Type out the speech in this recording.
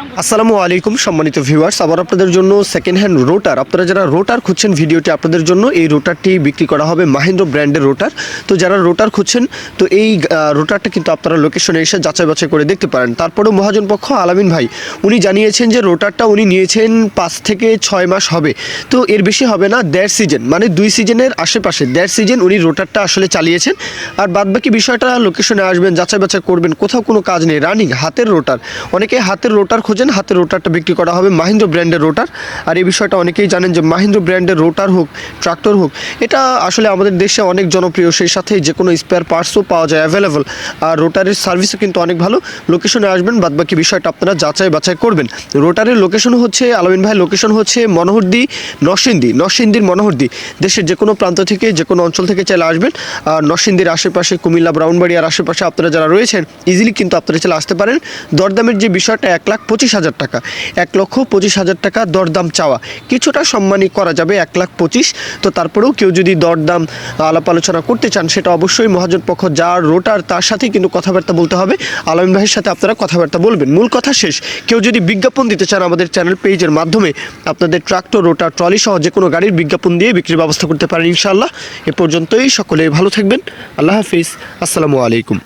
আসসালামু আলাইকুম সম্মানিত ভিউয়ার্স আবার আপনাদের জন্য সেকেন্ড হ্যান্ড রোটার আপনারা যারা রোটার খুঁজছেন, ভিডিওটি আপনাদের জন্য এই রোটারটি বিক্রি করা হবে মাহিন্দ্র ব্র্যান্ডের রোটার তো যারা রোটার খুঁজছেন, তো এই রোটারটা কিন্তু আপনারা লোকেশনে এসে যাচাই বাছাই করে দেখতে পারেন। তারপরেও মহাজন পক্ষ, আলামিন ভাই, উনি জানিয়েছেন যে রোটারটা উনি নিয়েছেন পাঁচ থেকে ছয় মাস হবে। তো এর বেশি হবে না, দেড় সিজন মানে দুই সিজনের আশেপাশে। দেড় সিজন উনি রোটারটা আসলে চালিয়েছেন। আর বাদবাকি বিষয়টা লোকেশনে আসবেন যাচাই বাছাই করবেন, কোথাও কোনো কাজ নেই। রানিং হাতের রোটার অনেকে হাতের রোটার খোঁজেন, হাতের রোটারটা বিক্রি করা হবে মাহিন্দ্র ব্র্যান্ডের রোটার। আর এই বিষয়টা অনেকেই জানেন যে মাহিন্দ্র ব্র্যান্ডের রোটার হোক, ট্রাক্টর হোক, এটা আসলে আমাদের দেশে অনেক জনপ্রিয়, সেই সাথে যে কোনো স্পেয়ার পার্টসও পাওয়া যায় অ্যাভেলেবল আর রোটারের সার্ভিসও কিন্তু অনেক ভালো। লোকেশনে আসবেন, বাদবাকি বিষয়টা আপনারা যাচাই বাছাই করবেন। রোটারের লোকেশন হচ্ছে, আলমিন ভাই লোকেশন হচ্ছে মনোহরদি, নরসিংদী। নরসিংদীর মনোহরদি। দেশের যে কোনো প্রান্ত থেকে, যে কোনো অঞ্চল থেকে চাইলে আসবেন। আর নরসিংদীর আশেপাশে কুমিল্লা ব্রাউনবাড়িয়ার আশেপাশে আপনারা যারা রয়েছেন ইজিলি কিন্তু আপনারা চলে আসতে পারেন। দরদামের যে বিষয়টা, এক লাখ পঁচিশ হাজার টাকা। এক লক্ষ পঁচিশ হাজার টাকা দরদাম চাওয়া। কিছুটা সম্মানই করা যাবে এক লাখ পঁচিশ। তো তারপরেও কেউ যদি দরদাম, আলাপ আলোচনা করতে চান, সেটা অবশ্যই মহাজন পক্ষ, যার রোটার, তার সাথেই কিন্তু কথাবার্তা বলতে হবে। আলমিন ভাইয়ের সাথে আপনারা কথাবার্তা বলবেন। মূল কথা শেষ। কেউ যদি বিজ্ঞাপন দিতে চান আমাদের চ্যানেল পেজের মাধ্যমে, আপনাদের ট্রাক্টর, রোটার, ট্রলি সহ যে কোনো গাড়ির বিজ্ঞাপন দিয়ে বিক্রির ব্যবস্থা করতে পারেন ইনশাআল্লাহ। এ পর্যন্তই। সকলে ভালো থাকবেন। আল্লাহ হাফিজ। আসসালামু আলাইকুম।